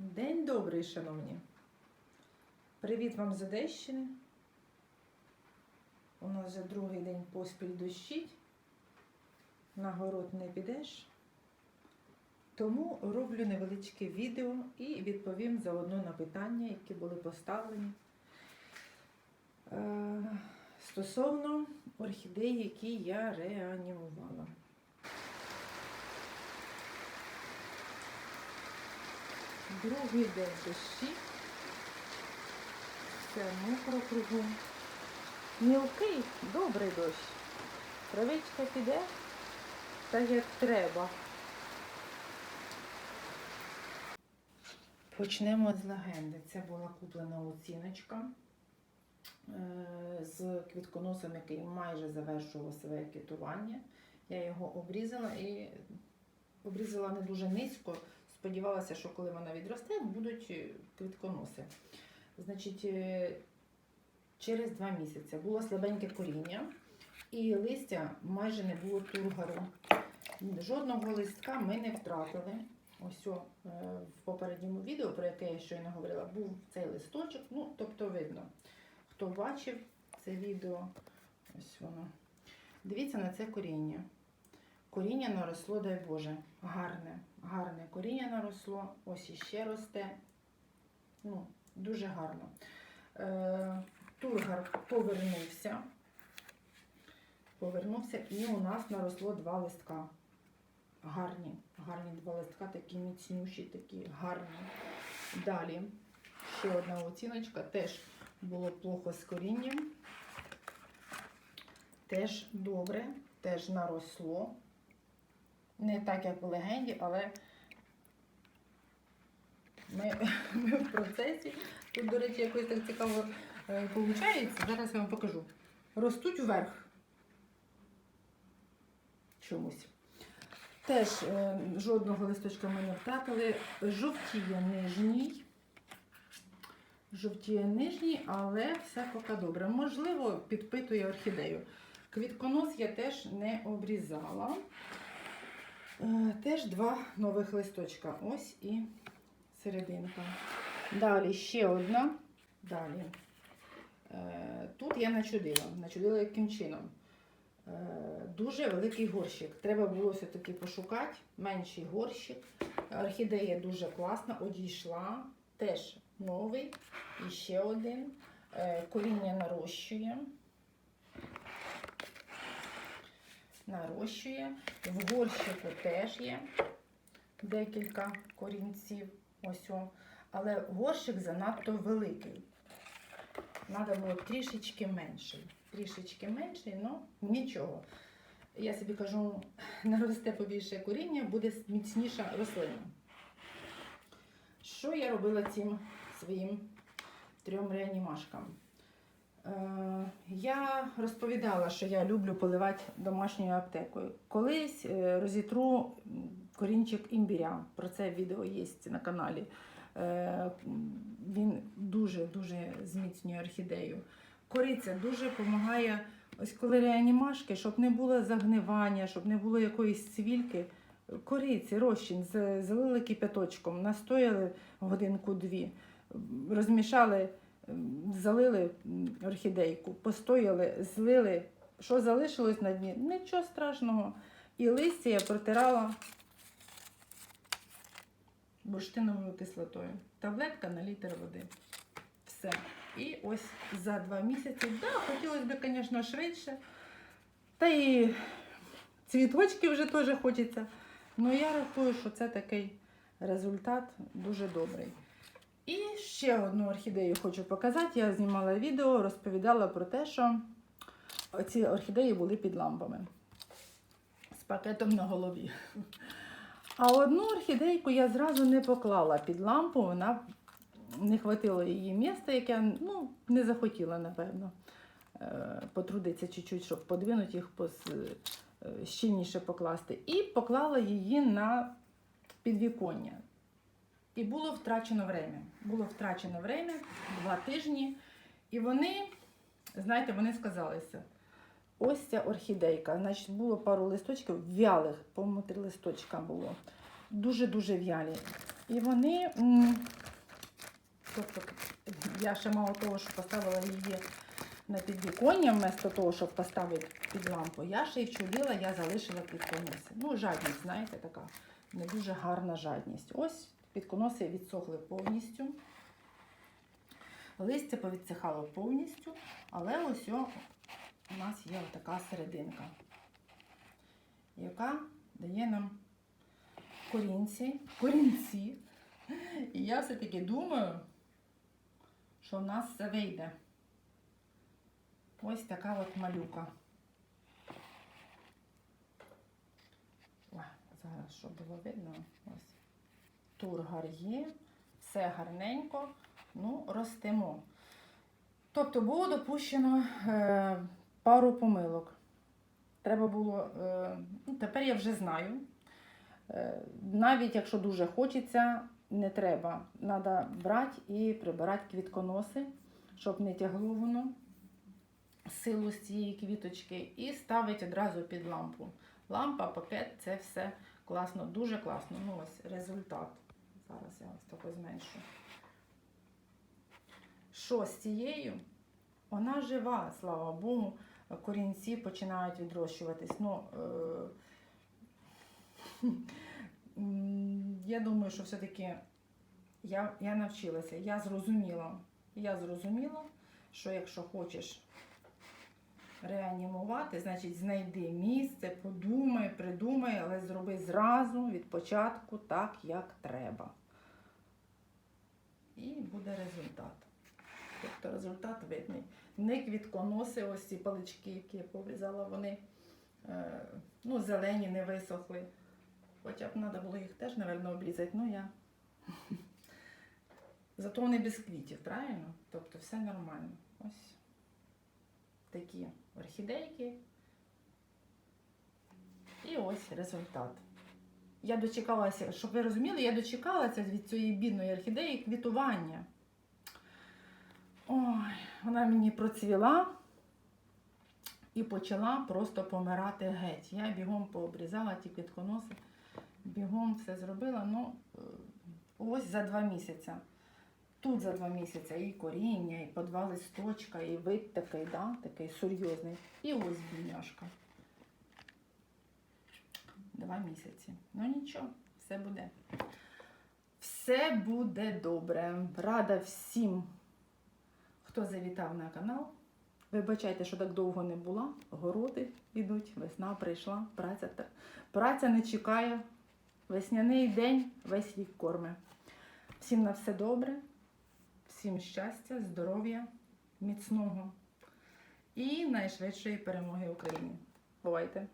День добрий, шановні. Привіт вам з Одещини. У нас вже другий день поспіль дощить. На город не підеш. Тому роблю невеличке відео і відповім заодно на питання, які були поставлені. Е, Стосовно орхідей, які я реанімувала. Другий день дощі. Все мокро кругом. Мілкий, добрий дощ. Травичка піде так, як треба. Почнемо з легенди. Це була куплена оціночка е, з квітконосом, який майже завершував своє квітування. Я його обрізала і обрізала не дуже низько. Сподівалася, що коли вона відросте, будуть е, квітконоси. Значить, е, через два місяці було слабеньке коріння, і листя майже не було тургару. Жодного листка ми не втратили. Ось о, е, в попередньому відео, про яке я щойно говорила, був цей листочок. Ну, тобто видно, хто бачив це відео, ось воно. Дивіться на це коріння. Коріння наросло, дай Боже, гарне, гарне коріння наросло, ось іще росте. Ну, дуже гарно. Е, тургар повернувся. Повернувся і у нас наросло два листка. Гарні, гарні два листка, такі міцнющі, такі гарні. Далі ще одна оціночка, теж було плохо з корінням. Теж добре, теж наросло. Не так, як в легенді, але ми, ми в процесі. Тут, до речі, якось так цікаво виходить. Зараз я вам покажу. Ростуть вверх. Чомусь. Теж е, жодного листочка ми не втратили. Жовтіє нижній. Жовтіє нижній, але все поки добре. Можливо, підпитує орхідею. Квітконос я теж не обрізала. Е, Теж два нових листочка. Ось і серединка. Далі ще одна. Далі. Е, Тут я начудила. Начудила яким чином. Е, Дуже великий горщик. Треба було все-таки пошукати менший горщик. Орхідея дуже класна, одійшла. Теж новий. І ще один. Коріння нарощує. Нарощує. В горщику теж є декілька корінців. Ось о. Але горщик занадто великий. Треба було трішечки менший. Трішечки менший, але нічого. Я собі кажу, наросте побільше коріння, буде міцніша рослина. Що я робила цим своїм трьом реанімашкам? Е, я розповідала, що я люблю поливати домашньою аптекою. Колись е, розітру корінчик імбіря. Про це відео є на каналі. Е, Він дуже-дуже зміцнює орхідею. Кориця дуже допомагає, ось коли реанімашки, щоб не було загнивання, щоб не було якоїсь цвільки. Кориці, розчин, залили кипяточком, настояли годинку-дві, розмішали, залили орхідейку, постояли, злили. Що залишилось на дні? Нічого страшного. І листя я протирала бурштиновою кислотою. Таблетка на літр води. Все. І ось за два місяці. Да, хотілося б, звісно, швидше. Та і цвіточки вже теж хочеться. Ну я рахую, що це такий результат дуже добрий. І ще одну орхідею хочу показати. Я знімала відео, розповідала про те, що ці орхідеї були під лампами з пакетом на голові. А одну орхідейку я зразу не поклала під лампу, вона не хватило її міста, яке ну, не захотіла, напевно, е, потрудитися чуть-чуть, щоб подвинути їх е, щільніше покласти. І поклала її на підвіконня. І було втрачено время. Було втрачено время, два тижні. І вони, знаєте, вони сказалися. Ось ця орхідейка. Значить, було пару листочків вялих, по-моєму, три листочка було. Дуже-дуже в'ялі. І вони. Тобто, я ще мало того, що поставила її на підвіконня, вместо того, щоб поставити під лампу, я ще й вчудила, я залишила підконоси. Ну, жадність, знаєте, така не дуже гарна жадність. Ось підконоси відсохли повністю. Листя повідсихало повністю, але ось о, у нас є така серединка, яка дає нам корінці, корінці. І я все-таки думаю, що в нас все вийде. Ось така от малюка. Ой, зараз, щоб було видно, ось тургар є, все гарненько, ну, ростемо. Тобто було допущено е, пару помилок. Треба було, е, ну, тепер я вже знаю. Е, навіть якщо дуже хочеться, не треба. Треба брати і прибирати квітконоси, щоб не тягло воно силу з цієї квіточки, і ставити одразу під лампу. Лампа, пакет це все класно, дуже класно. Ну ось результат. Зараз я ось тако зменшу. Що з цією? Вона жива, слава Богу. Корінці починають відрощуватись. Ну, е- я думаю, що все-таки я, я навчилася, я зрозуміла. Я зрозуміла, що якщо хочеш реанімувати, значить знайди місце, подумай, придумай, але зроби зразу від початку так, як треба. І буде результат. Тобто результат видний. Не квітконоси, ось ці палички, які я поврізала, вони е, ну, зелені, не висохли. Хоча б треба було їх теж, мабуть, обрізати. Ну я. Зато вони без квітів, правильно? Тобто все нормально. Ось такі орхідейки. І ось результат. Я дочекалася, щоб ви розуміли, я дочекалася від цієї бідної орхідеї квітування. Ой, вона мені процвіла і почала просто помирати геть. Я бігом пообрізала ті квітконоси, бігом все зробила. Ну, е, ось за два місяці. Тут за два місяці і коріння, і по два листочка, і вид такий, да? такий серйозний. І ось бідняшка. Два місяці. Ну нічого, все буде. Все буде добре. Рада всім, хто завітав на канал. Вибачайте, що так довго не була. Городи йдуть, весна прийшла, праця, праця не чекає. Весняний день весь рік корме. Всім на все добре. Всім щастя, здоров'я, міцного і найшвидшої перемоги Україні. Бувайте!